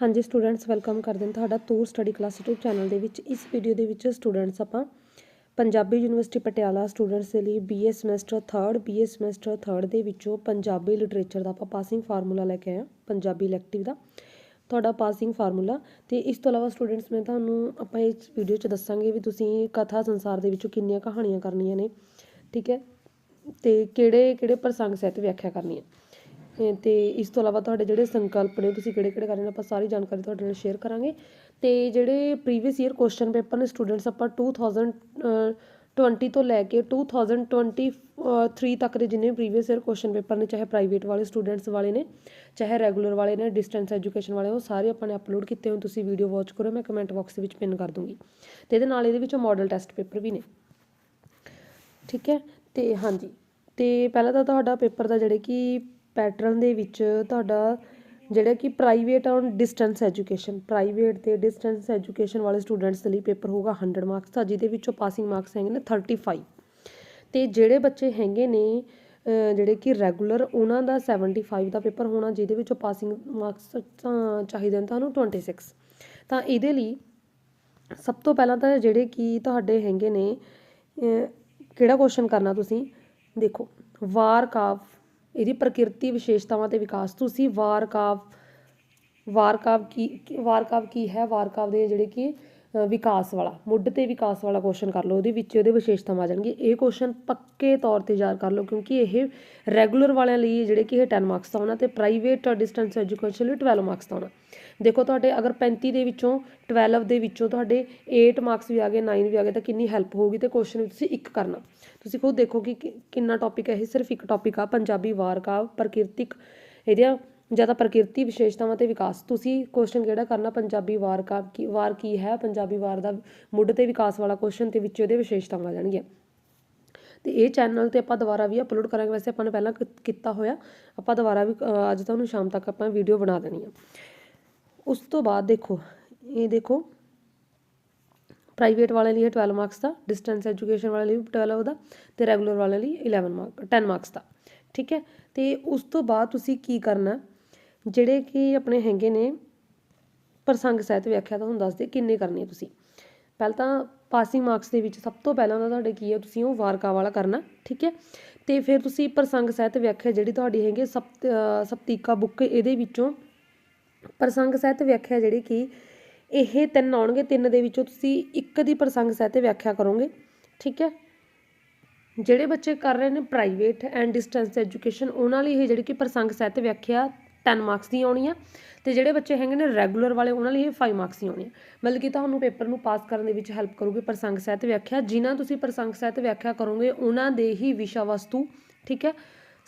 ਹਾਂਜੀ students welcome ਕਰਦੇ ਹਾਂ ਤੁਹਾਡਾ ਤੂਰ ਸਟੱਡੀ ਕਲਾਸ YouTube ਚੈਨਲ ਦੇ ਵਿੱਚ। ਇਸ ਵੀਡੀਓ ਦੇ ਵਿੱਚ ਸਟੂਡੈਂਟਸ ਆਪਾਂ ਪੰਜਾਬੀ ਯੂਨੀਵਰਸਿਟੀ ਪਟਿਆਲਾ ਸਟੂਡੈਂਟਸ ਦੇ ਲਈ BA semester 3rd BA semester 3rd ਦੇ ਵਿੱਚੋਂ ਪੰਜਾਬੀ ਲਿਟਰੇਚਰ ਦਾ ਆਪਾਂ ਪਾਸਿੰਗ ਫਾਰਮੂਲਾ ਲੈ ਕੇ ਆਏ ਹਾਂ, ਪੰਜਾਬੀ ਇਲੈਕਟਿਵ ਦਾ। ਤੁਹਾਡਾ ਪਾਸਿੰਗ ਫਾਰਮੂਲਾ ਤੇ ਇਸ ਤੋਂ ਇਲਾਵਾ ਸਟੂਡੈਂਟਸ ਮੈਂ ਤੁਹਾਨੂੰ ਆਪਾਂ ਇਸ ਵੀਡੀਓ 'ਚ ਦੱਸਾਂਗੇ ਵੀ ਤੁਸੀਂ ਕਥਾ ਸੰਸਾਰ ਦੇ ਵਿੱਚੋਂ ਕਿੰਨੀਆਂ ਕਹਾਣੀਆਂ ਕਰਨੀਆਂ ਨੇ, ਠੀਕ ਹੈ? ਤੇ ਕਿਹੜੇ ਕਿਹੜੇ ਪ੍ਰਸੰਗ ਸਹਿਤ ਵਿਆਖਿਆ ਕਰਨੀ ਹੈ ਤੇ ਇਸ ਤੋਂ ਇਲਾਵਾ ਤੁਹਾਡੇ ਜਿਹੜੇ ਸੰਕਲਪ ਨੇ, ਤੁਸੀਂ ਕਿਹੜੇ ਕਿਹੜੇ ਕਰਨੇ ਨੇ, ਆਪਾਂ ਸਾਰੀ ਜਾਣਕਾਰੀ ਤੁਹਾਡੇ ਨਾਲ ਸ਼ੇਅਰ ਕਰਾਂਗੇ। ਤੇ ਜਿਹੜੇ ਪ੍ਰੀਵੀਅਸ ਈਅਰ ਕੁਐਸਚਨ ਪੇਪਰ ਨੇ ਸਟੂਡੈਂਟਸ ਆਪਾਂ 2020 ਤੋਂ ਲੈ ਕੇ 2023 ਤੱਕ ਦੇ ਜਿੰਨੇ ਪ੍ਰੀਵੀਅਸ ਈਅਰ ਕੁਐਸਚਨ ਪੇਪਰ ਨੇ, ਚਾਹੇ ਪ੍ਰਾਈਵੇਟ ਵਾਲੇ ਸਟੂਡੈਂਟਸ ਵਾਲੇ ਨੇ, ਚਾਹੇ ਰੈਗੂਲਰ ਵਾਲੇ ਨੇ ਡਿਸਟੈਂਸ ਐਜੂਕੇਸ਼ਨ ਵਾਲੇ, ਉਹ ਸਾਰੇ ਆਪਾਂ ਨੇ ਅਪਲੋਡ ਕੀਤੇ ਹੋਏ ਤੁਸੀਂ ਵੀਡੀਓ ਵਾਚ ਕਰੋ, ਮੈਂ ਕਮੈਂਟ ਬਾਕਸ ਵਿੱਚ ਪਿਨ ਕਰ ਦੂੰਗੀ। ਤੇ ਇਹਦੇ ਨਾਲ ਇਹਦੇ ਵਿੱਚ ਮਾਡਲ ਟੈਸਟ ਪੇਪਰ ਵੀ ਨੇ। ਠੀਕ ਹੈ? ਤੇ ਹਾਂਜੀ। ਤੇ ਪਹਿਲਾਂ ਤਾਂ ਤੁਹਾਡਾ ਪੇਪਰ ਦਾ ਜਿਹੜੇ ਕਿ ਪੈਟਰਨ ਦੇ ਵਿੱਚ ਤੁਹਾਡਾ ਜਿਹੜਾ ਕਿ ਪ੍ਰਾਈਵੇਟ ਔਰ ਡਿਸਟੈਂਸ ਐਜੂਕੇਸ਼ਨ ਪ੍ਰਾਈਵੇਟ ਤੇ ਡਿਸਟੈਂਸ ਐਜੂਕੇਸ਼ਨ ਵਾਲੇ ਸਟੂਡੈਂਟਸ ਦੇ ਲਈ ਪੇਪਰ ਹੋਊਗਾ 100 ਮਾਰਕਸ ਦਾ, ਜਿਹਦੇ ਵਿੱਚੋਂ ਪਾਸਿੰਗ ਮਾਰਕਸ ਹੈਗੇ ਨੇ 35 ਤੇ ਜਿਹੜੇ ਬੱਚੇ ਹੈਗੇ ਨੇ ਜਿਹੜੇ ਕਿ ਰੈਗੂਲਰ ਉਹਨਾਂ ਦਾ 75 ਦਾ ਪੇਪਰ ਹੋਣਾ, ਜਿਹਦੇ ਵਿੱਚੋਂ ਪਾਸਿੰਗ ਮਾਰਕਸ ਚਾਹੀਦੇ ਨੇ ਤੁਹਾਨੂੰ 26 ਤਾਂ ਇਹਦੇ ਲਈ ਸਭ ਤੋਂ ਪਹਿਲਾਂ ਤਾਂ ਜਿਹੜੇ ਕਿ ਤੁਹਾਡੇ ਹੈਗੇ ਨੇ ਕਿਹੜਾ ਕੁਐਸਚਨ ਕਰਨਾ ਤੁਸੀਂ? ਦੇਖੋ, ਵਾਰ ਕਾਫ ਇਹਦੀ ਪ੍ਰਕਿਰਤੀ ਵਿਸ਼ੇਸ਼ਤਾਵਾਂ ਤੇ ਵਿਕਾਸ। ਤੁਸੀਂ ਵਾਰ ਕਾਵ ਵਾਰ ਕਾਵ ਕੀ ਵਾਰ ਕਾਵ ਕੀ ਹੈ? ਵਾਰ ਕਾਵ ਦੇ ਜਿਹੜੇ ਕਿ ਵਿਕਾਸ ਵਾਲਾ, ਮੁੱਢ ਤੇ ਵਿਕਾਸ ਵਾਲਾ ਕੁਐਸਚਨ ਕਰ ਲਓ, ਉਹਦੇ ਵਿੱਚ ਉਹਦੇ ਵਿਸ਼ੇਸ਼ਤਾਵਾਂ ਆ ਜਾਣਗੇ। ਇਹ ਕੁਐਸਚਨ ਪੱਕੇ ਤੌਰ ਤੇ ਯਾਦ ਕਰ ਲਓ, ਕਿਉਂਕਿ ਇਹ ਰੈਗੂਲਰ ਵਾਲਿਆਂ ਲਈ ਜਿਹੜੇ ਕਿ ਇਹ 10 ਮਾਰਕਸ ਦਾ ਆਉਣਾ ਤੇ ਪ੍ਰਾਈਵੇਟ ਡਿਸਟੈਂਸ ਐਜੂਕੇਸ਼ਨ ਲਈ 12 ਮਾਰਕਸ ਦਾ ਆਉਣਾ ਦੇਖੋ ਤੁਹਾਡੇ, ਅਗਰ 35 ਦੇ ਵਿੱਚੋਂ 12 ਦੇ ਵਿੱਚੋਂ ਤੁਹਾਡੇ 8 ਮਾਰਕਸ ਵੀ ਆ ਗਏ 9 ਵੀ ਆ ਗਏ, ਤਾਂ ਕਿੰਨੀ ਹੈਲਪ ਹੋਊਗੀ ਤੇ ਕੁਐਸਚਨ ਤੁਸੀਂ ਇੱਕ ਕਰਨਾ। ਤੁਸੀਂ ਖੁਦ ਦੇਖੋ ਕਿ ਕਿੰਨਾ ਟੌਪਿਕ ਹੈ, ਇਹ ਸਿਰਫ ਇੱਕ ਟੌਪਿਕ ਆ, ਪੰਜਾਬੀ ਵਾਰ ਕਾ ਪ੍ਰਕਿਰਤਿਕ ਇਹਦੀਆਂ ਜਾਂ ਤਾਂ ਪ੍ਰਕਿਰਤੀ ਵਿਸ਼ੇਸ਼ਤਾਵਾਂ ਤੇ ਵਿਕਾਸ। ਤੁਸੀਂ ਕੁਐਸਚਨ ਕਿਹੜਾ ਕਰਨਾ? ਪੰਜਾਬੀ ਵਾਰ ਕਾ ਕੀ ਵਾਰ ਕੀ ਹੈ? ਪੰਜਾਬੀ ਵਾਰ ਦਾ ਮੁੱਢ ਤੇ ਵਿਕਾਸ ਵਾਲਾ ਕੁਐਸਚਨ ਤੇ ਵਿੱਚ ਉਹਦੇ ਵਿਸ਼ੇਸ਼ਤਾਵਾਂ ਆ ਜਾਣਗੀਆਂ। ਤੇ ਇਹ ਚੈਨਲ ਤੇ ਆਪਾਂ ਦੁਬਾਰਾ ਵੀ ਅਪਲੋਡ ਕਰਾਂਗੇ। ਵੈਸੇ ਆਪਾਂ ਨੇ ਪਹਿਲਾਂ ਕੀ- ਕੀਤਾ ਹੋਇਆ। ਆਪਾਂ ਦੁਬਾਰਾ ਵੀ ਅੱਜ ਤੁਹਾਨੂੰ ਸ਼ਾਮ ਤੱਕ ਆਪਾਂ ਵੀਡੀਓ ਬਣਾ ਦੇਣੀ ਆ। ਉਸ ਤੋਂ ਬਾਅਦ ਦੇਖੋ, ਇਹ ਦੇਖੋ ਪ੍ਰਾਈਵੇਟ ਵਾਲੇ ਲਈ ਇਹ 12 ਮਾਰਕਸ ਦਾ ਡਿਸਟੈਂਸ ਐਜੂਕੇਸ਼ਨ ਵਾਲੇ ਲਈ ਵੀ 12 ਦਾ ਤੇ ਰੈਗੂਲਰ ਵਾਲੇ ਲਈ 11 ਮਾਰਕ 10 ਮਾਰਕਸ ਦਾ। ਠੀਕ ਹੈ? ਤੇ ਉਸ ਤੋਂ ਬਾਅਦ ਤੁਸੀਂ ਕੀ ਕਰਨਾ? ਜਿਹੜੇ ਕਿ ਆਪਣੇ ਹੈਗੇ ਨੇ, ਪ੍ਰਸੰਗ ਸਹਿਤ ਵਿਆਖਿਆ ਤੁਹਾਨੂੰ ਦੱਸਦੇ ਕਿੰਨੇ ਕਰਨੀ ਆ ਤੁਸੀਂ। ਪਹਿਲਾਂ ਤਾਂ ਪਾਸਿੰਗ ਮਾਰਕਸ ਦੇ ਵਿੱਚ ਸਭ ਤੋਂ ਪਹਿਲਾਂ ਤਾਂ ਤੁਹਾਡੇ ਕੀ ਹੈ ਤੁਸੀਂ ਉਹ ਵਾਰਕਾ ਵਾਲਾ ਕਰਨਾ, ਠੀਕ ਹੈ? ਤੇ ਫਿਰ ਤੁਸੀਂ ਪ੍ਰਸੰਗ ਸਹਿਤ ਵਿਆਖਿਆ ਜਿਹੜੀ ਤੁਹਾਡੀ ਹੈਗੀ ਸਪਤ ਸਪਤੀਕਾ ਬੁੱਕ ਇਹਦੇ ਵਿੱਚੋਂ ਪ੍ਰਸੰਗ ਸਹਿਤ ਵਿਆਖਿਆ ਜਿਹੜੀ ਕਿ ਇਹ ਤਿੰਨ ਆਉਣਗੇ, ਤਿੰਨ ਦੇ ਵਿੱਚੋਂ ਤੁਸੀਂ ਇੱਕ ਦੀ ਪ੍ਰਸੰਗ ਸਹਿਤ ਵਿਆਖਿਆ ਕਰੋਗੇ, ਠੀਕ ਹੈ? ਜਿਹੜੇ ਬੱਚੇ ਕਰ ਰਹੇ ਨੇ ਪ੍ਰਾਈਵੇਟ ਐਂਡ ਡਿਸਟੈਂਸ ਐਜੂਕੇਸ਼ਨ ਉਹਨਾਂ ਲਈ ਇਹ ਜਿਹੜੀ ਕਿ ਪ੍ਰਸੰਗ ਸਹਿਤ ਵਿਆਖਿਆ 10 ਮਾਰਕਸ ਦੀ ਆਉਣੀ ਆ ਤੇ ਜਿਹੜੇ ਬੱਚੇ ਹੈਗੇ ਨੇ ਰੈਗੂਲਰ ਵਾਲੇ, ਉਹਨਾਂ ਲਈ ਇਹ 5 ਮਾਰਕਸ ਦੀ ਆਉਣੀ ਆ ਮਤਲਬ ਕਿ ਤੁਹਾਨੂੰ ਪੇਪਰ ਨੂੰ ਪਾਸ ਕਰਨ ਦੇ ਵਿੱਚ ਹੈਲਪ ਕਰੂਗੀ ਪ੍ਰਸੰਗ ਸਹਿਤ ਵਿਆਖਿਆ। ਜਿਨ੍ਹਾਂ ਤੁਸੀਂ ਪ੍ਰਸੰਗ ਸਹਿਤ ਵਿਆਖਿਆ ਕਰੋਗੇ, ਉਹਨਾਂ ਦੇ ਹੀ ਵਿਸ਼ਾ ਵਸਤੂ, ਠੀਕ ਹੈ,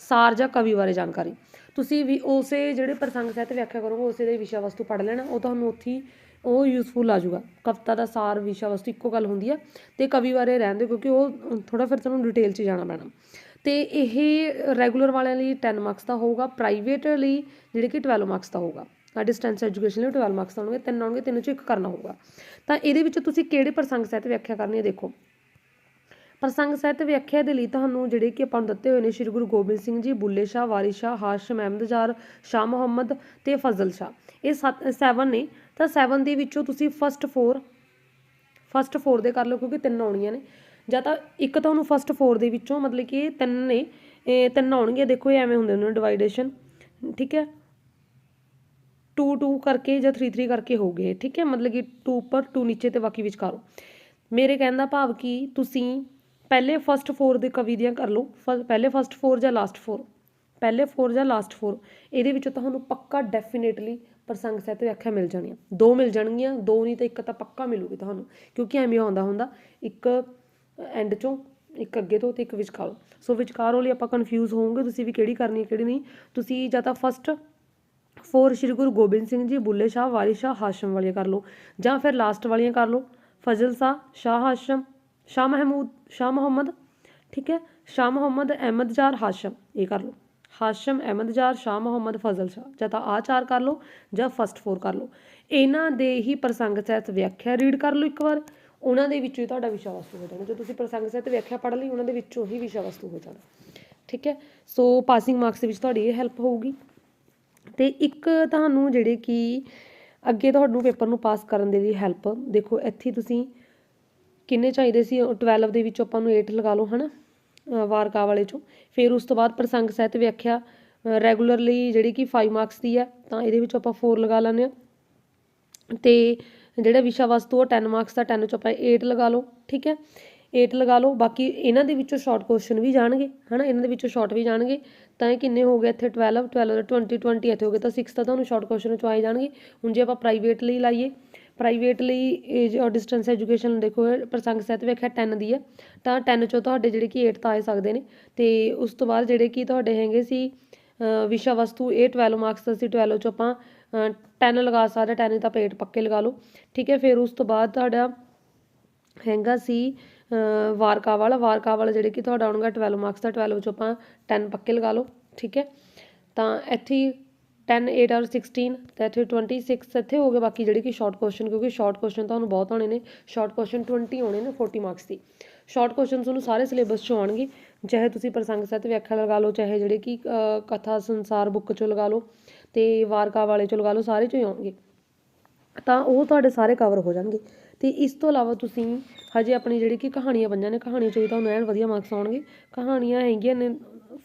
ਸਾਰ ਜਾਂ ਕਵੀ ਬਾਰੇ ਜਾਣਕਾਰੀ। ਤੁਸੀਂ ਵੀ ਉਸੇ ਜਿਹੜੇ ਪ੍ਰਸੰਗ ਸਹਿਤ ਵਿਆਖਿਆ ਕਰੋਗੇ, ਉਸੇ ਦੇ ਵਿਸ਼ਾ ਵਸਤੂ ਪੜ੍ਹ ਲੈਣਾ, ਉਹ ਤੁਹਾਨੂੰ ਉੱਥੇ ਹੀ ਉਹ ਯੂਸਫੁਲ ਆ ਜਾਊਗਾ। ਕਵਿਤਾ ਦਾ ਸਾਰ, ਵਿਸ਼ਾ ਵਸਤੂ ਇੱਕੋ ਗੱਲ ਹੁੰਦੀ ਹੈ ਤੇ ਕਵੀ ਬਾਰੇ ਰਹਿੰਦੇ ਕਿਉਂਕਿ ਉਹ ਥੋੜਾ ਫਿਰ ਤੁਹਾਨੂੰ ਡਿਟੇਲ 'ਚ ਜਾਣਾ ਪੈਣਾ। ਅਤੇ ਇਹ ਰੈਗੂਲਰ ਵਾਲਿਆਂ ਲਈ ਟੈਨ ਮਾਰਕਸ ਦਾ ਹੋਊਗਾ ਪ੍ਰਾਈਵੇਟ ਲਈ ਜਿਹੜੇ ਕਿ 12 ਮਾਰਕਸ ਦਾ ਹੋਊਗਾ। ਆ ਡਿਸਟੈਂਸ ਐਜੂਕੇਸ਼ਨ ਲਈ 12 ਮਾਰਕਸ ਦਾ ਹੋਣਗੇ, ਤਿੰਨ ਆਉਣਗੇ, ਤਿੰਨ ਚੋਂ ਇੱਕ ਕਰਨਾ ਹੋਊਗਾ। ਤਾਂ ਇਹਦੇ ਵਿੱਚ ਤੁਸੀਂ ਕਿਹੜੇ ਪ੍ਰਸੰਗ ਸਹਿਤ ਵਿਆਖਿਆ ਕਰਨੀ ਹੈ ਦੇਖੋ। ਪ੍ਰਸੰਗ ਸਹਿਤ ਵਿਆਖਿਆ ਦੇ ਲਈ ਤੁਹਾਨੂੰ ਜਿਹੜੇ ਕਿ ਆਪਾਂ ਨੂੰ ਦਿੱਤੇ ਹੋਏ ਨੇ ਸ੍ਰੀ ਗੁਰੂ ਗੋਬਿੰਦ ਸਿੰਘ ਜੀ, ਬੁੱਲੇ ਸ਼ਾਹ ਵਾਰਿਸ ਸ਼ਾਹ ਹਾਸ਼ਮ ਅਹਿਮਦਜਾਰ ਸ਼ਾਹ ਮੁਹੰਮਦ ਤੇ ਫਜ਼ਲ ਸ਼ਾਹ। ਇਹ 7 ਨੇ। ਤਾਂ 7 ਦੇ ਵਿੱਚੋਂ ਤੁਸੀਂ ਫਸਟ 4 ਫਸਟ 4 ਦੇ ਕਰ ਲਓ ਕਿਉਂਕਿ ਤਿੰਨ ਆਉਣੀਆਂ ਨੇ। ਜਾਂ ਤਾਂ ਇੱਕ ਤਾਂ ਤੁਹਾਨੂੰ ਫਸਟ 4 ਦੇ ਵਿੱਚੋਂ ਮਤਲਬ ਕਿ ਇਹ ਤਿੰਨ ਨੇ, ਇਹ ਤਿੰਨ ਆਉਣਗੇ, ਦੇਖੋ ਇਹ ਐਵੇਂ ਹੁੰਦੇ ਨੇ ਡਿਵਾਈਡੇਸ਼ਨ ਠੀਕ ਹੈ? 2 2 ਕਰਕੇ ਜਾਂ 3 3 ਕਰਕੇ ਹੋ ਗਏ, ਠੀਕ ਹੈ? ਮਤਲਬ ਕਿ 2 ਉੱਪਰ 2 ਨੀਚੇ ਤੇ ਬਾਕੀ ਵਿਚਕਾਰੋ। ਮੇਰੇ ਕਹਿਣ ਦਾ ਭਾਵ ਕਿ ਤੁਸੀਂ ਪਹਿਲੇ ਫਸਟ 4 ਦੇ ਕਵੀ ਦੀਆਂ ਕਰ ਲਓ, ਫ- ਪਹਿਲੇ ਫਸਟ 4 ਜਾਂ ਲਾਸਟ 4 ਪਹਿਲੇ 4 ਜਾਂ ਲਾਸਟ 4 ਇਹਦੇ ਵਿੱਚੋਂ ਤੁਹਾਨੂੰ ਪੱਕਾ ਡੈਫੀਨੇਟਲੀ ਪ੍ਰਸੰਗ ਸਹਿਤ ਵਿਆਖਿਆ ਮਿਲ ਜਾਣੀਆਂ। ਦੋ ਮਿਲ ਜਾਣਗੀਆਂ, ਦੋ ਨਹੀਂ ਤਾਂ ਇੱਕ ਤਾਂ ਪੱਕਾ ਮਿਲੂਗੀ ਤੁਹਾਨੂੰ, ਕਿਉਂਕਿ ਐਵੇਂ ਆਉਂਦਾ ਹੁੰਦਾ, ਇੱਕ ਐਂਡ ਚੋਂ ਇੱਕ ਅੱਗੇ ਤੋਂ ਤੇ ਇੱਕ ਵਿਚਕਾਰੋਂ। ਸੋ ਵਿਚਕਾਰੋਂ ਲਈ ਆਪਾਂ ਕਨਫਿਊਜ਼ ਹੋਵੋਗੇ ਤੁਸੀਂ ਵੀ ਕਿਹੜੀ ਕਰਨੀ ਹੈ, ਕਿਹੜੀ ਨਹੀਂ। ਤੁਸੀਂ ਜਾਂ ਤਾਂ ਫਸਟ ਫੋਰ ਸ਼੍ਰੀ ਗੁਰੂ ਗੋਬਿੰਦ ਸਿੰਘ ਜੀ, ਬੁੱਲੇ ਸ਼ਾਹ, ਵਾਰਿਸ ਸ਼ਾਹ, ਹਾਸ਼ਮ ਵਾਲੀਆਂ ਕਰ ਲਓ। ਜਾਂ ਫਿਰ ਲਾਸਟ ਵਾਲੀਆਂ ਕਰ ਲਓ। ਫਜ਼ਲ ਸ਼ਾਹ ਸ਼ਾਹ ਹਾਸ਼ਮ, ਸ਼ਾਹ ਮਹਿਮੂਦ, ਸ਼ਾਹ ਮੁਹੰਮਦ, ਠੀਕ ਹੈ? ਸ਼ਾਹ ਮੁਹੰਮਦ, ਅਹਿਮਦ ਜਾਰ, ਹਾਸ਼ਮ, ਇਹ ਕਰ ਲਓ। ਹਾਸ਼ਮ, ਅਹਿਮਦ ਜਾਰ, ਸ਼ਾਹ ਮੁਹੰਮਦ, ਫਜ਼ਲ ਸ਼ਾਹ। ਜਾਂ ਤਾਂ ਆ ਚਾਰ ਕਰ ਲਓ ਜਾਂ ਫਸਟ ਫੋਰ ਕਰ ਲਓ। ਇਹਨਾਂ ਦੇ ਹੀ ਪ੍ਰਸੰਗ ਸਹਿਤ ਵਿਆਖਿਆ ਰੀਡ ਕਰ ਲਓ ਇੱਕ ਵਾਰ। ਉਹਨਾਂ ਦੇ ਵਿੱਚੋਂ ਹੀ ਤੁਹਾਡਾ ਵਿਸ਼ਾ ਵਸਤੂ ਹੋ ਜਾਣਾ। ਜੋ ਤੁਸੀਂ ਪ੍ਰਸੰਗ ਸਹਿਤ ਵਿਆਖਿਆ ਪੜ੍ਹ ਲਈ ਉਹਨਾਂ ਦੇ ਵਿੱਚੋਂ ਹੀ ਵਿਸ਼ਾ ਵਸਤੂ ਹੋ ਜਾਣਾ। ਠੀਕ ਹੈ? ਸੋ ਪਾਸਿੰਗ ਮਾਰਕਸ ਦੇ ਵਿੱਚ ਤੁਹਾਡੀ ਇਹ ਹੈਲਪ ਹੋਊਗੀ। ਤੇ ਇੱਕ ਤੁਹਾਨੂੰ ਜਿਹੜੇ ਕਿ ਅੱਗੇ ਤੁਹਾਨੂੰ ਪੇਪਰ ਨੂੰ ਪਾਸ ਕਰਨ ਦੇ ਲਈ ਹੈਲਪ ਦੇਖੋ ਇੱਥੇ ਤੁਸੀਂ ਕਿੰਨੇ ਚਾਹੀਦੇ ਸੀ? 12 ਦੇ ਵਿੱਚੋਂ ਆਪਾਂ ਨੂੰ 8 ਲਗਾ ਲਓ ਹਨਾ? ਅ, ਵਾਰਕਾ ਵਾਲੇ ਚੋਂ। ਫਿਰ ਉਸ ਤੋਂ ਬਾਅਦ ਪ੍ਰਸੰਗ ਸਹਿਤ ਵਿਆਖਿਆ ਰੈਗੂਲਰਲੀ ਜਿਹੜੀ ਕਿ 5 ਮਾਰਕਸ ਦੀ ਹੈ ਤਾਂ ਇਹਦੇ ਵਿੱਚੋਂ ਆਪਾਂ 4 ਲਗਾ ਲੈਂਦੇ ਹਾਂ। ਤੇ ਜਿਹੜਾ ਵਿਸ਼ਾ ਵਸਤੂ ਉਹ 10 ਮਾਰਕਸ ਦਾ 10 ਚੋਂ ਆਪਾਂ 8 ਲਗਾ ਲਓ, ਠੀਕ ਹੈ? 8 ਲਗਾ ਲਓ, ਬਾਕੀ ਇਹਨਾਂ ਦੇ ਵਿੱਚੋਂ ਸ਼ਾਰਟ ਕੁਐਸਚਨ ਵੀ ਜਾਣਗੇ, ਹਨਾ? ਇਹਨਾਂ ਦੇ ਵਿੱਚੋਂ ਸ਼ਾਰਟ ਵੀ ਜਾਣਗੇ, ਤਾਂ ਇਹ ਕਿੰਨੇ ਹੋ ਗਏ ਇੱਥੇ 12 12 ਦਾ 20 20 ਇੱਥੇ ਹੋ ਗਏ ਤਾਂ 6 ਤਾਂ ਤੁਹਾਨੂੰ ਸ਼ਾਰਟ ਕੁਐਸਚਨ ਚੋਂ ਆਏ ਜਾਣਗੇ। ਹੁਣ ਜੇ ਆਪਾਂ ਪ੍ਰਾਈਵੇਟ ਲਈ ਲਾਈਏ ਪ੍ਰਾਈਵੇਟ ਲਈ ਏਜ ਔਰ ਡਿਸਟੈਂਸ ਐਜੂਕੇਸ਼ਨ ਦੇਖੋ ਪ੍ਰਸੰਗ ਸਹਿਤ ਵੇਖਿਆ 10 ਦੀ ਹੈ, ਤਾਂ 10 ਚੋਂ ਤੁਹਾਡੇ ਜਿਹੜੇ ਕਿ 8 ਤਾਂ ਆ ਸਕਦੇ ਨੇ, ਤੇ ਉਸ ਤੋਂ ਬਾਅਦ ਜਿਹੜੇ ਕਿ ਤੁਹਾਡੇ ਹੈਗੇ ਸੀ ਵਿਸ਼ਾ ਵਸਤੂ ਇਹ 12 ਮਾਰਕਸ ਦਾ ਸੀ 12 ਚੋਂ ਆਪਾਂ ਅ, 10 ਲਗਾ ਸਕਦੇ 10 ਤਾਂ ਪੇਟ ਪੱਕੇ ਲਗਾ ਲਓ। ਠੀਕ ਹੈ ਫਿਰ ਉਸ ਤੋਂ ਬਾਅਦ ਤੁਹਾਡਾ ਹੈਗਾ ਸੀ ਵਾਰਕਾ ਵਾਲਾ। ਵਾਰਕਾ ਵਾਲਾ ਜਿਹੜੇ ਕਿ ਤੁਹਾਡਾ ਆਉਣਗਾ 12 ਮਾਰਕਸ ਦਾ 12 ਚੋਂ ਆਪਾਂ 10 ਪੱਕੇ ਲਗਾ ਲਓ। ਠੀਕ ਹੈ ਤਾਂ ਇੱਥੇ ਹੀ 10 8 ਔਰ 16 ਤਾਂ ਇੱਥੇ 26 ਇੱਥੇ ਹੋ ਗਏ। ਬਾਕੀ ਜਿਹੜੇ ਕਿ ਸ਼ਾਰਟ ਕੁਐਸਚਨ ਕਿਉਂਕਿ ਸ਼ਾਰਟ ਕੁਐਸਚਨ ਤੁਹਾਨੂੰ ਬਹੁਤ ਆਉਣੇ ਨੇ। ਸ਼ਾਰਟ ਕੁਐਸਚਨ 20 ਆਉਣੇ ਨੇ 40 ਮਾਰਕਸ ਦੀ। ਸ਼ਾਰਟ ਕੁਐਸਚਨ ਤੁਹਾਨੂੰ ਸਾਰੇ ਸਿਲੇਬਸ ਚੋਂ ਆਉਣਗੇ। ਚਾਹੇ ਤੁਸੀਂ ਪ੍ਰਸੰਗ ਸਹਿਤ ਵਿਆਖਿਆ ਲਗਾ ਲਓ, ਚਾਹੇ ਜਿਹੜੇ ਕਿ ਕਥਾ ਸੰਸਾਰ ਬੁੱਕ ਚੋਂ ਲਗਾ ਲਓ ਤੇ ਵਾਰਕਾ ਵਾਲੇ ਚੋਂ ਲਗਾ ਲਓ, ਸਾਰੇ ਚੋਂ ਹੀ ਆਉਣਗੇ। ਤਾਂ ਉਹ ਤੁਹਾਡੇ ਸਾਰੇ ਕਵਰ ਹੋ ਜਾਣਗੇ। ਤੇ ਇਸ ਤੋਂ ਇਲਾਵਾ ਤੁਸੀਂ ਹਜੇ ਆਪਣੀ ਜਿਹੜੀ ਕਿ ਕਹਾਣੀਆਂ ਪੰਜਾਂ ਨੇ, ਕਹਾਣੀਆਂ ਚੋਂ ਵੀ ਤੁਹਾਨੂੰ ਐਨ ਵਧੀਆ ਮਾਰਕਸ ਆਉਣਗੇ। ਕਹਾਣੀਆਂ ਹੈਗੀਆਂ ਨੇ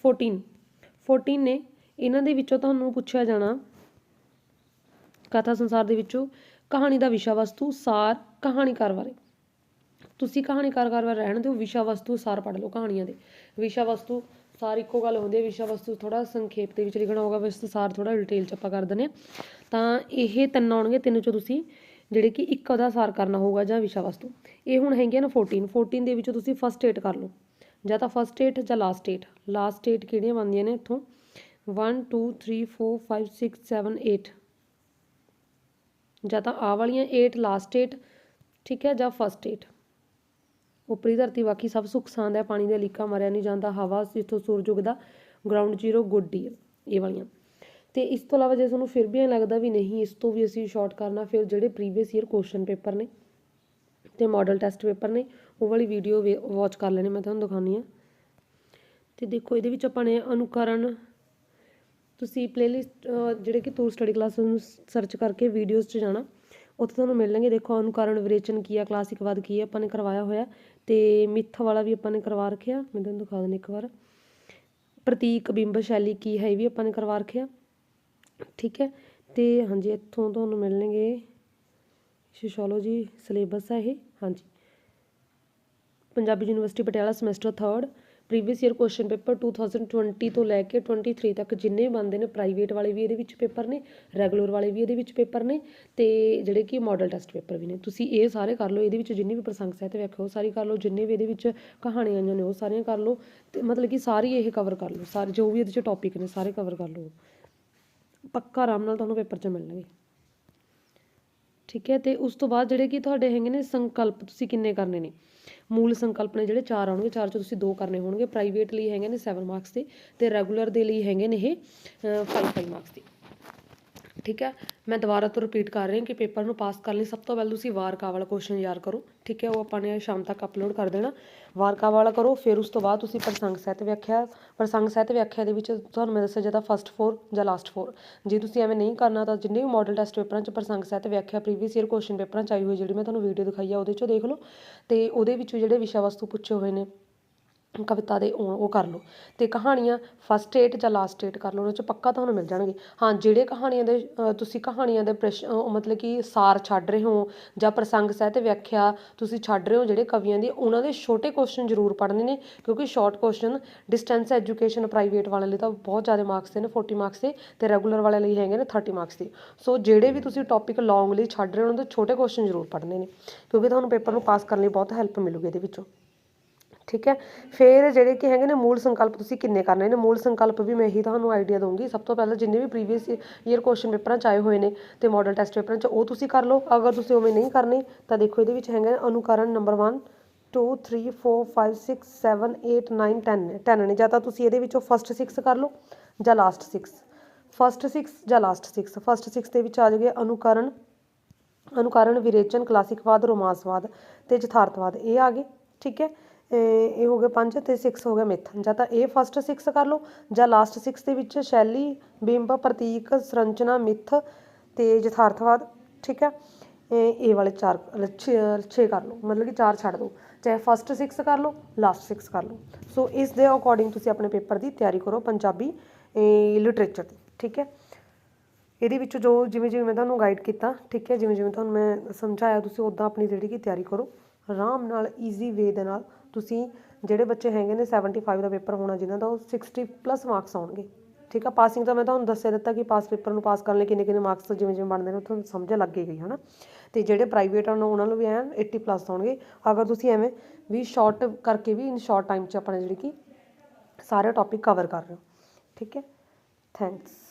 14 14 ਨੇ ਇਹਨਾਂ ਦੇ ਵਿੱਚੋਂ ਤੁਹਾਨੂੰ ਪੁੱਛਿਆ ਜਾਣਾ, ਕਥਾ ਸੰਸਾਰ ਦੇ ਵਿੱਚੋਂ ਕਹਾਣੀ ਦਾ ਵਿਸ਼ਾ ਵਸਤੂ, ਸਾਰ, ਕਹਾਣੀਕਾਰ ਬਾਰੇ। ਤੁਸੀਂ ਕਹਾਣੀਕਾਰ ਬਾਰੇ ਰਹਿਣ ਦਿਓ, ਵਿਸ਼ਾ ਵਸਤੂ, ਸਾਰ ਪੜ੍ਹ ਲਓ ਕਹਾਣੀਆਂ ਦੇ। ਵਿਸ਼ਾ ਵਸਤੂ, ਸਾਰ ਇੱਕੋ ਗੱਲ ਹੁੰਦੀ ਹੈ, ਵਿਸ਼ਾ ਵਸਤੂ ਥੋੜਾ ਸੰਖੇਪ ਦੇ ਵਿੱਚ ਲਿਖਣਾ ਹੋਗਾ ਵਸਤੂ ਸਾਰ ਥੋੜਾ ਡਿਟੇਲ ਚ ਆਪਾਂ ਕਰ ਦਿੰਦੇ ਹਾਂ। ਤਾਂ ਇਹ ਤਿੰਨ ਆਉਣਗੇ, ਤਿੰਨ ਚੋਂ ਤੁਸੀਂ ਜਿਹੜੇ ਕਿ ਇੱਕ ਉਹਦਾ ਸਾਰ ਕਰਨਾ ਹੋਊਗਾ ਜਾਂ ਵਿਸ਼ਾ ਵਸਤੂ। ਇਹ ਹੁਣ ਹੈਗੀਆਂ ਨੇ 14 14 ਦੇ ਵਿੱਚੋਂ ਤੁਸੀਂ ਫਸਟ ਏਟ ਕਰ ਲਓ। ਜਾਂ ਤਾਂ ਫਸਟ ਏਟ ਜਾਂ ਲਾਸਟ ਏਟ ਲਾਸਟ ਏਟ ਕਿਹੜੀਆਂ ਬਣਦੀਆਂ ਨੇ ਇੱਥੋਂ? 1 2 3 4 5 6 7 8 ਜਾਂ ਤਾਂ ਆ ਵਾਲੀਆਂ 8 ਲਾਸਟ 8 ਠੀਕ ਹੈ, ਜਾਂ ਫਸਟ 8 ਉਪਰੀ ਧਰਤੀ ਬਾਕੀ ਸਭ ਸੁੱਖ ਸਾਂਦ ਹੈ, ਪਾਣੀ ਦੇ ਲੀਕਾ ਮਾਰਿਆ ਨਹੀਂ ਜਾਂਦਾ, ਹਵਾ ਜਿੱਥੋਂ ਸੂਰਜ ਉਗਦਾ ਗਰਾਊਂਡ ਜ਼ੀਰੋ ਗੁੱਡ ਡੀਅਰ ਇਹ ਵਾਲੀਆਂ। ਤੇ ਇਸ ਤੋਂ ਇਲਾਵਾ ਜੇ ਤੁਹਾਨੂੰ ਫਿਰ ਵੀ ਐਂ ਲੱਗਦਾ ਵੀ ਨਹੀਂ, ਇਸ ਤੋਂ ਵੀ ਅਸੀਂ ਸ਼ਾਰਟ ਕਰਨਾ, ਫਿਰ ਜਿਹੜੇ ਪ੍ਰੀਵੀਅਸ ਈਅਰ ਕੁਐਸਚਨ ਪੇਪਰ ਨੇ ਤੇ ਮਾਡਲ ਟੈਸਟ ਪੇਪਰ ਨੇ, ਉਹ ਵਾਲੀ ਵੀਡੀਓ ਵਾਚ ਕਰ ਲੈਣੀ, ਮੈਂ ਤੁਹਾਨੂੰ ਦਿਖਾਉਣੀ ਆ ਤੇ ਦੇਖੋ, ਇਹਦੇ ਵਿੱਚ ਆਪਾਂ ਨੇ ਅਨੁਕਰਨ, ਤੁਸੀਂ ਪਲੇਲਿਸਟ ਜਿਹੜੇ ਕਿ ਟੂਰ ਸਟੱਡੀ ਕਲਾਸ ਨੂੰ ਸਰਚ ਕਰਕੇ ਵੀਡੀਓਜ਼ 'ਚ ਜਾਣਾ, ਉੱਥੇ ਤੁਹਾਨੂੰ ਮਿਲਣਗੇ ਦੇਖੋ, ਅਨੁਕਰਨ, ਵਿਰੇਚਨ ਕੀ ਆ ਕਲਾਸਿਕ ਕਲਾਸਿਕਵਾਦ ਕੀ ਆ, ਆਪਾਂ ਨੇ ਕਰਵਾਇਆ ਹੋਇਆ। ਤੇ ਮਿੱਥ ਵਾਲਾ ਵੀ ਆਪਾਂ ਨੇ ਕਰਵਾ ਰੱਖਿਆ। ਮੈਂ ਤੁਹਾਨੂੰ ਦਿਖਾ ਦਿੰਦੀ ਇੱਕ ਵਾਰ। ਪ੍ਰਤੀਕ ਬਿੰਬ ਸ਼ੈਲੀ ਕੀ ਹੈ, ਇਹ ਵੀ ਆਪਾਂ ਨੇ ਕਰਵਾ ਰੱਖਿਆ। ਠੀਕ ਹੈ? ਤੇ ਹਾਂਜੀ, ਇੱਥੋਂ ਤੁਹਾਨੂੰ ਮਿਲਣਗੇ ਸੋਸ਼ੀਓਲੋਜੀ ਸਿਲੇਬਸ ਹੈ ਇਹ। ਹਾਂਜੀ। Punjabi university Patiala semester 3rd previous year question paper 2020 ਤੋਂ ਲੈ ਕੇ 23 ਤੱਕ ਜਿੰਨੇ ਬੰਦੇ ਨੇ ਪ੍ਰਾਈਵੇਟ ਵਾਲੇ ਵੀ ਇਹਦੇ ਵਿੱਚ ਪੇਪਰ ਨੇ ਰੈਗੂਲਰ ਵਾਲੇ ਵੀ ਇਹਦੇ ਵਿੱਚ ਪੇਪਰ ਨੇ ਤੇ ਜਿਹੜੇ ਕਿ ਮਾਡਲ ਟੈਸਟ ਪੇਪਰ ਵੀ ਨੇ। ਤੁਸੀਂ ਇਹ ਸਾਰੇ ਕਰ ਲਓ, ਇਹਦੇ ਵਿੱਚ ਜਿੰਨੇ ਵੀ ਪ੍ਰਸੰਗ ਸਾਹਿਤ ਵਿਆਖਿਆ, ਉਹ ਸਾਰੀ ਕਰ ਲਓ, ਜਿੰਨੇ ਵੀ ਇਹਦੇ ਵਿੱਚ ਕਹਾਣੀਆਂ ਆਈਆਂ ਨੇ, ਉਹ ਸਾਰੀਆਂ ਕਰ ਲਓ ਤੇ ਮਤਲਬ ਕਿ ਸਾਰੀ ਇਹ ਕਵਰ ਕਰ ਲਓ, ਸਾਰੇ ਜੋ ਵੀ ਇਹਦੇ ਵਿੱਚ ਟੌਪਿਕ ਨੇ, ਸਾਰੇ ਕਵਰ ਕਰ ਲਓ। ਪੱਕਾ ਆਰਾਮ ਨਾਲ ਤੁਹਾਨੂੰ ਪੇਪਰ 'ਚ ਮਿਲਣਗੇ। ਠੀਕ ਹੈ, ਤੇ ਉਸ ਤੋਂ ਬਾਅਦ ਜਿਹੜੇ ਕਿ ਤੁਹਾਡੇ ਹੈਗੇ ਨੇ ਸੰਕਲਪ, ਤੁਸੀਂ ਕਿੰਨੇ ਕਰਨੇ ਨੇ? ਮੂਲ ਸੰਕਲਪ ਨੇ ਜਿਹੜੇ ਚਾਰ ਆਉਣਗੇ, ਚਾਰ ਚੋਂ ਤੁਸੀਂ ਦੋ ਕਰਨੇ ਹੋਣਗੇ ਪ੍ਰਾਈਵੇਟ ਲਈ ਹੈਗੇ ਨੇ 7 ਮਾਰਕਸ ਦੇ, ਤੇ ਰੈਗੂਲਰ ਦੇ ਲਈ ਹੈਗੇ ਨੇ ਇਹ 5 5 ਮਾਰਕਸ ਦੇ। ਠੀਕ ਹੈ ਮੈਂ ਦੁਬਾਰਾ ਤੋਂ ਰਿਪੀਟ ਕਰ ਰਹੀ ਹਾਂ ਕਿ ਪੇਪਰ ਨੂੰ ਪਾਸ ਕਰਨ ਲਈ ਸਭ ਤੋਂ ਪਹਿਲਾਂ ਤੁਸੀਂ ਵਾਰਕਾ ਵਾਲਾ ਕੁਐਸਚਨ ਯਾਰ ਕਰੋ, ਠੀਕ ਹੈ, ਉਹ ਆਪਾਂ ਨੇ ਸ਼ਾਮ ਤੱਕ ਅਪਲੋਡ ਕਰ ਦੇਣਾ। ਵਾਰਕਾ ਵਾਲਾ ਕਰੋ, ਫਿਰ ਉਸ ਤੋਂ ਬਾਅਦ ਤੁਸੀਂ ਪ੍ਰਸੰਗ ਸਹਿਤ ਵਿਆਖਿਆ, ਪ੍ਰਸੰਗ ਸਹਿਤ ਵਿਆਖਿਆ ਦੇ ਵਿੱਚ ਤੁਹਾਨੂੰ ਮੈਂ ਦੱਸਿਆ ਜਾਂਦਾ ਫਸਟ 4 ਜਾਂ ਲਾਸਟ 4 ਜੇ ਤੁਸੀਂ ਐਵੇਂ ਨਹੀਂ ਕਰਨਾ ਤਾਂ ਜਿੰਨੇ ਵੀ ਮਾਡਲ ਟੈਸਟ ਪੇਪਰਾਂ 'ਚ ਪ੍ਰਸੰਗ ਸਹਿਤ ਵਿਆਖਿਆ ਪ੍ਰੀਵੀਅਸ ਈਅਰ ਕੁਐਸਚਨ ਪੇਪਰਾਂ 'ਚ ਆਈ ਹੋਈ ਜਿਹੜੀ ਮੈਂ ਤੁਹਾਨੂੰ ਵੀਡੀਓ ਦਿਖਾਈ ਆ, ਉਹਦੇ 'ਚੋਂ ਦੇਖ ਲਓ। ਤੇ ਉਹਦੇ ਵਿੱਚੋਂ ਜਿਹੜੇ ਵਿਸ਼ਾ ਵਸਤੂ ਪੁੱਛੇ ਹੋਏ ਨੇ ਕਵਿਤਾ ਦੇ ਉਹ ਉਹ ਕਰ ਲਓ। ਅਤੇ ਕਹਾਣੀਆਂ ਫਸਟ 8 ਜਾਂ ਲਾਸਟ 8 ਕਰ ਲਓ ਉਹਨਾਂ 'ਚ ਪੱਕਾ ਤੁਹਾਨੂੰ ਮਿਲ ਜਾਣਗੇ। ਹਾਂ, ਜਿਹੜੇ ਕਹਾਣੀਆਂ ਦੇ ਤੁਸੀਂ ਕਹਾਣੀਆਂ ਦੇ ਪ੍ਰਸ਼ ਮਤਲਬ ਕਿ ਸਾਰ ਛੱਡ ਰਹੇ ਹੋ ਜਾਂ ਪ੍ਰਸੰਗ ਸਹਿਤ ਵਿਆਖਿਆ ਤੁਸੀਂ ਛੱਡ ਰਹੇ ਹੋ ਜਿਹੜੇ ਕਵੀਆਂ ਦੀ, ਉਹਨਾਂ ਦੇ ਛੋਟੇ ਕੁਸ਼ਚਨ ਜ਼ਰੂਰ ਪੜ੍ਹਨੇ ਨੇ, ਕਿਉਂਕਿ short question distance education private ਵਾਲਿਆਂ ਲਈ ਤਾਂ ਬਹੁਤ ਜ਼ਿਆਦਾ ਮਾਰਕਸ ਦੇ ਨੇ 40 ਮਾਰਕਸ ਦੇ ਅਤੇ ਰੈਗੂਲਰ ਵਾਲਿਆਂ ਲਈ ਹੈਗੇ ਨੇ 30 ਮਾਰਕਸ ਦੇ। ਸੋ ਜਿਹੜੇ ਵੀ ਤੁਸੀਂ ਟੌਪਿਕ ਲੌਂਗ ਲਈ ਛੱਡ ਰਹੇ ਹੋ, ਉਹਨਾਂ ਦੇ ਛੋਟੇ ਕੁਸ਼ਚਨ ਜ਼ਰੂਰ ਪੜ੍ਹਨੇ ਨੇ, ਕਿਉਂਕਿ ਤੁਹਾਨੂੰ ਪੇਪਰ ਨੂੰ ਪਾਸ ਕਰਨ ਲਈ ਬਹੁਤ ਹੈਲਪ ਮਿਲੂਗੀ ਇਹਦੇ ਵਿੱਚੋਂ। ਠੀਕ ਹੈ? ਫਿਰ ਜਿਹੜੇ ਕਿ ਹੈਗੇ ਨੇ ਮੂਲ ਸੰਕਲਪ ਤੁਸੀਂ ਕਿੰਨੇ ਕਰਨੇ ਨੇ? ਮੂਲ ਸੰਕਲਪ ਵੀ ਮੈਂ ਇਹੀ ਤੁਹਾਨੂੰ ਆਈਡੀਆ ਦਊਂਗੀ। ਸਭ ਤੋਂ ਪਹਿਲਾਂ ਜਿੰਨੇ ਵੀ ਪ੍ਰੀਵੀਅਸ ਈਅਰ ਕੁਐਸਚਨ ਪੇਪਰਾਂ 'ਚ ਆਏ ਹੋਏ ਨੇ ਤੇ ਮਾਡਲ ਟੈਸਟ ਪੇਪਰਾਂ 'ਚ, ਉਹ ਤੁਸੀਂ ਕਰ ਲਓ। ਅਗਰ ਤੁਸੀਂ ਉਵੇਂ ਨਹੀਂ ਕਰਨੇ, ਤਾਂ ਦੇਖੋ ਇਹਦੇ ਵਿੱਚ ਹੈਗੇ ਨੇ ਅਨੁਕਰਨ ਨੰਬਰ 1 2 3 4 5 6 7 8 9 10 ਨੇ। 10 ਨੇ। ਜਾਂ ਤਾਂ ਤੁਸੀਂ ਇਹਦੇ ਵਿੱਚੋਂ ਫਸਟ 6 ਕਰ ਲਓ ਜਾਂ ਲਾਸਟ 6 ਫਸਟ 6 ਜਾਂ ਲਾਸਟ 6 ਫਸਟ 6 ਦੇ ਵਿੱਚ ਆ ਜਾਗੇ ਅਨੁਕਰਨ ਅਨੁਕਰਨ, ਵਿਰੇਚਨ ਕਲਾਸਿਕਵਾਦ ਰੋਮਾਂਸਵਾਦ ਤੇ ਯਥਾਰਥਵਾਦ। ਇਹ ਆ ਗਏ। ਠੀਕ ਹੈ? ਇਹ ਹੋ ਗਿਆ 5 ਤੇ 6 ਹੋ ਗਿਆ ਮਿੱਥ ਜਾਂ ਤਾਂ ਇਹ ਫਸਟ 6 ਕਰ ਲਓ, ਜਾਂ ਲਾਸਟ 6 ਦੇ ਵਿੱਚ ਸ਼ੈਲੀ, ਬਿੰਬ, ਪ੍ਰਤੀਕ, ਸੰਰਚਨਾ, ਮਿੱਥ ਤੇ ਯਥਾਰਥਵਾਦ, ਠੀਕ ਹੈ? ਇਹ ਵਾਲੇ ਚਾਰ 6 ਕਰ ਲਓ, ਮਤਲਬ ਕਿ ਚਾਰ ਛੱਡ ਦਿਓ। ਚਾਹੇ ਫਸਟ 6 ਕਰ ਲਓ ਲਾਸਟ 6 ਕਰ ਲਓ। ਸੋ ਇਸ ਦੇ ਅਕੋਰਡਿੰਗ ਤੁਸੀਂ ਆਪਣੇ ਪੇਪਰ ਦੀ ਤਿਆਰੀ ਕਰੋ ਪੰਜਾਬੀ ਲਿਟਰੇਚਰ ਦੀ, ਠੀਕ ਹੈ? ਇਹਦੇ ਵਿੱਚੋਂ ਜੋ, ਜਿਵੇਂ ਜਿਵੇਂ ਮੈਂ ਤੁਹਾਨੂੰ ਗਾਈਡ ਕੀਤਾ, ਠੀਕ ਹੈ? ਜਿਵੇਂ ਜਿਵੇਂ ਤੁਹਾਨੂੰ ਮੈਂ ਸਮਝਾਇਆ, ਤੁਸੀਂ ਉਦਾਂ ਆਪਣੀ ਜਿਹੜੀ ਕਿ ਤਿਆਰੀ ਕਰੋ। ਆਰਾਮ ਨਾਲ ਈਜ਼ੀ ਵੇ ਦੇ ਨਾਲ ਤੁਸੀਂ ਜਿਹੜੇ ਬੱਚੇ ਹੈਗੇ ਨੇ 75 ਦਾ ਪੇਪਰ ਹੋਣਾ ਜਿਨ੍ਹਾਂ ਦਾ ਉਹ 60 ਪਲੱਸ ਮਾਰਕਸ ਆਉਣਗੇ। ਠੀਕ ਆ? ਪਾਸਿੰਗ ਤਾਂ ਮੈਂ ਤੁਹਾਨੂੰ ਦੱਸਿਆ ਦਿੱਤਾ ਕਿ ਪਾਸ ਪੇਪਰ ਨੂੰ ਪਾਸ ਕਰਨ ਲਈ ਕਿੰਨੇ ਕਿੰਨੇ ਮਾਰਕਸ ਜਿਵੇਂ ਜਿਵੇਂ ਬਣਦੇ ਨੇ ਉਹ ਤੁਹਾਨੂੰ ਸਮਝ ਲੱਗ ਹੀ ਗਈ, ਹਨਾ? ਤੇ ਜਿਹੜੇ ਪ੍ਰਾਈਵੇਟ ਹਨ ਉਹਨਾਂ ਨੂੰ ਵੀ ਐਨ 80 ਪਲੱਸ ਆਉਣਗੇ। ਅਗਰ ਤੁਸੀਂ ਐਵੇਂ ਵੀ ਸ਼ਾਰਟ ਕਰਕੇ ਵੀ ਇਨ ਸ਼ਾਰਟ ਟਾਈਮ 'ਚ ਆਪਣਾ ਜਿਹੜੀ ਕਿ ਸਾਰੇ ਟੌਪਿਕ ਕਵਰ ਕਰ ਰਹੇ ਹੋ। ਠੀਕ ਹੈ? ਥੈਂਕਸ